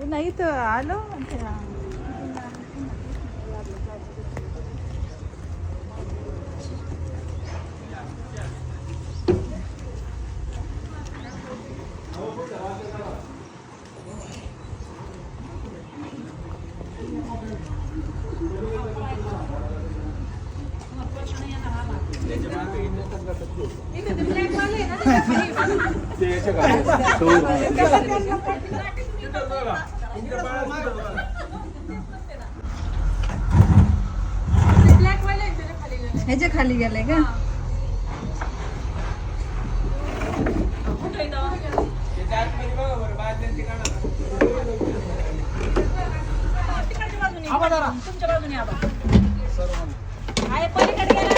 नाही तर आलो ह्याच्या खाली गेलाय का? तुमच्या बाजूने आबा. आहे पलीकडे गेल्यावर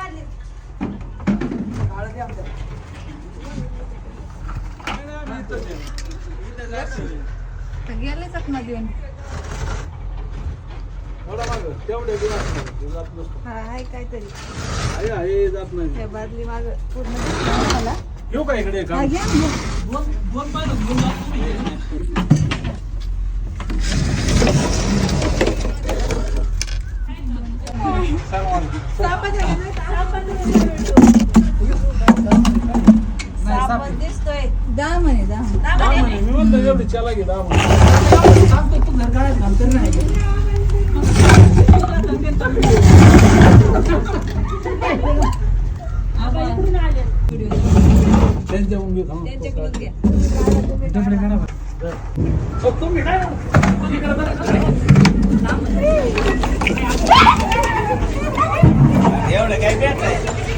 तर गेले चकना देऊन हा आहे काहीतरी. हे बादली माग पूर्ण मला येऊ का इकडे हा, घ्या ना, घ्या. दोन पाहिलं दोन जातो साबण दहा म्हणे दहा. म्हणे. दहा म्हणे. मी म्हणतो एवढी चला घे दहा सांगतो तू घर काढायचं काम तरी नाही. त्यांच्याकडून घ्या तुम्ही काय? हो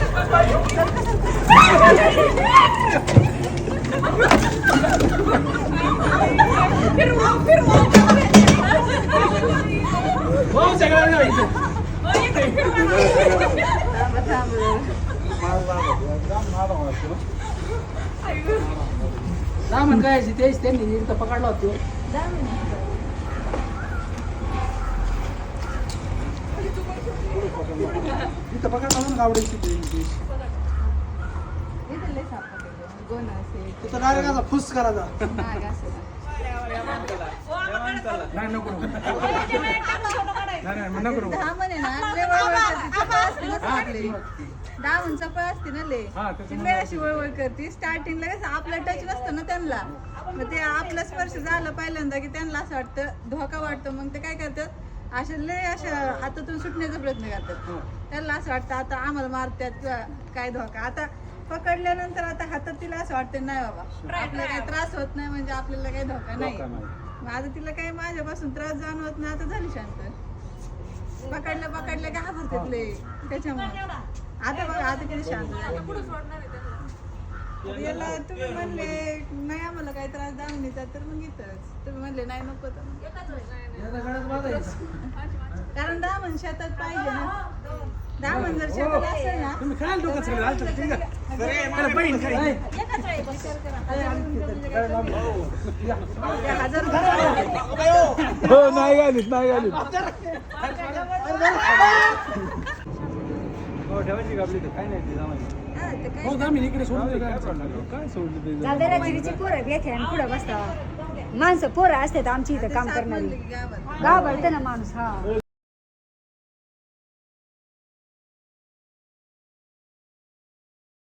म्हण काय तेच त्यांनी इथं पकडला होतो. इथं पकडला गावड्याची. गोण असेल, तिथं डायरेक्ट असा फुस करायचा. नाही नको नको. नाही नाही नको नको. चांगली. दहा म्हण चपळ असते ना लय. हा, ती त्याच्यामुळे लय अशी वळवळ करते. स्टार्टिंगला कसं आपला टच नसतं ना त्यांना. मग ते आपला स्पर्श झालं पहिल्यांदा की त्यांना असं वाटतं धोका वाटतो. मग ते काय करतात? अशा लय अशा हातातून सुटण्याचा प्रयत्न करतात. त्यांना असं वाटतं आता आम्हाला मारतात काय धोका? आता पकडल्यानंतर आता हातात तिला असं वाटतं नाही बाबा आपल्याला काही त्रास होत नाही म्हणजे आपल्याला काही धोका नाही. आता तिला काही माझ्यापासून त्रास जाणवत नाही आता झाली शांत. पकडलं पकडलं का घाबरतात लय. त्याच्यामुळे. आता बघा आता किती शांत. झाली. याला तुम्ही म्हणले नाही आम्हाला काही त्रास दामणीचा तर मग इथंच. तुम्ही म्हणले नाही नको तर. कारण दामण शेतात दामण जर शेतात असेल ना. तुम्ही काय डोकं सगळं? घालता? ठीक आहे. त्याला बहीण काय? नाही. एकाच वेळी. बस. त्या हजार रुपये हो नाही घालीत नाही घालीत हा, ते काय हो इकडे सोडून ते जागेरागिरीची पोरं घेते आणि पुढे बसता माणसं पोरं असतात आमची इथं काम करणारी. गाव भरते ना माणूस हा